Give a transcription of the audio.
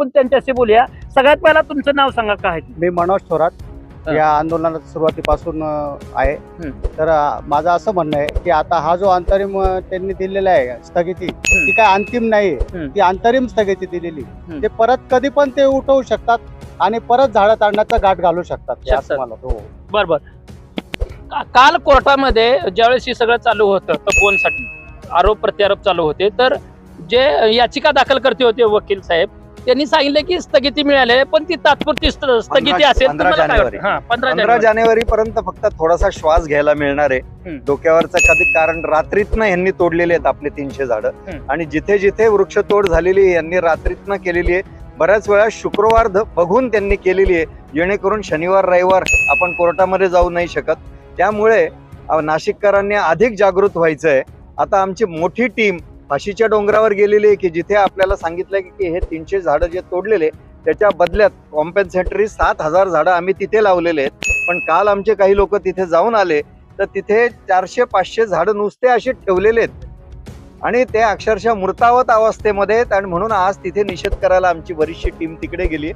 आपण त्यांच्याशी बोलूया सगळ्यात पहिला तुमचं नाव सांगा काय. मी मनोज थोरात. या आंदोलनात सुरुवातीपासून अ, आहे. तर अ, माझं असं म्हणणं आहे की आता हा जो अंतरिम अ, त्यांनी दिलेला आहे स्थगिती ती काय अंतिम नाही हम्म. ती अंतरिम स्थगिती दिलेली हम्म. ते परत कधी पण ते उठवू शकतात आणि परत झाडं ताडण्याचा गाठ घालू शकतात शकतात. असं मला हो बर बर का- काल कोर्टामध्ये ज्यावेळेस हे सगळं चालू होतं तपोवनसाठी आरोप प्रत्यारोप चालू होते तर जे याचिका दाखल करते होते वकील साहेब त्यांनी सांगितलं की स्थगिती मिळाली आहे, पण ती तात्पुरती स्थ- स्थगिती असेल पंधरा जानेवारी. पंधरा जानेवारी. पर्यंत फक्त थोडासा श्वास घ्यायला मिळणार आहे. डोक्यावरचं कधी कारण रात्रीतनं यांनी तोडलेले आहेत आपले तीनशे झाडं. आणि जिथे जिथे वृक्षतोड झालेली यांनी रात्रीतनं केलेली आहे बऱ्याच वेळा शुक्रवार बघून त्यांनी केलेली आहे जेणेकरून शनिवार रविवार आपण कोर्टामध्ये जाऊ नाही शकत त्यामुळे नाशिककरांनी अधिक जागृत व्हायचं आहे आता आमची मोठी टीम फाशीच्या डोंगरावर गेलेले आहे की जिथे आपल्याला सांगितलंय की हे तीनशे झाडं जे तोडलेले त्याच्या बदल्यात कॉम्पेन्सेटरी सात हजार झाडं आम्ही तिथे लावलेले आहेत. पण काल आमचे काही लोक तिथे जाऊन आले तर तिथे चारशे पाचशे झाडं नुसते असे ठेवलेले आहेत. आणि ते अक्षरशः मृतावत अवस्थेमध्ये आहेत आणि म्हणून आज तिथे निषेध करायला आमची बरीचशी टीम तिकडे गेली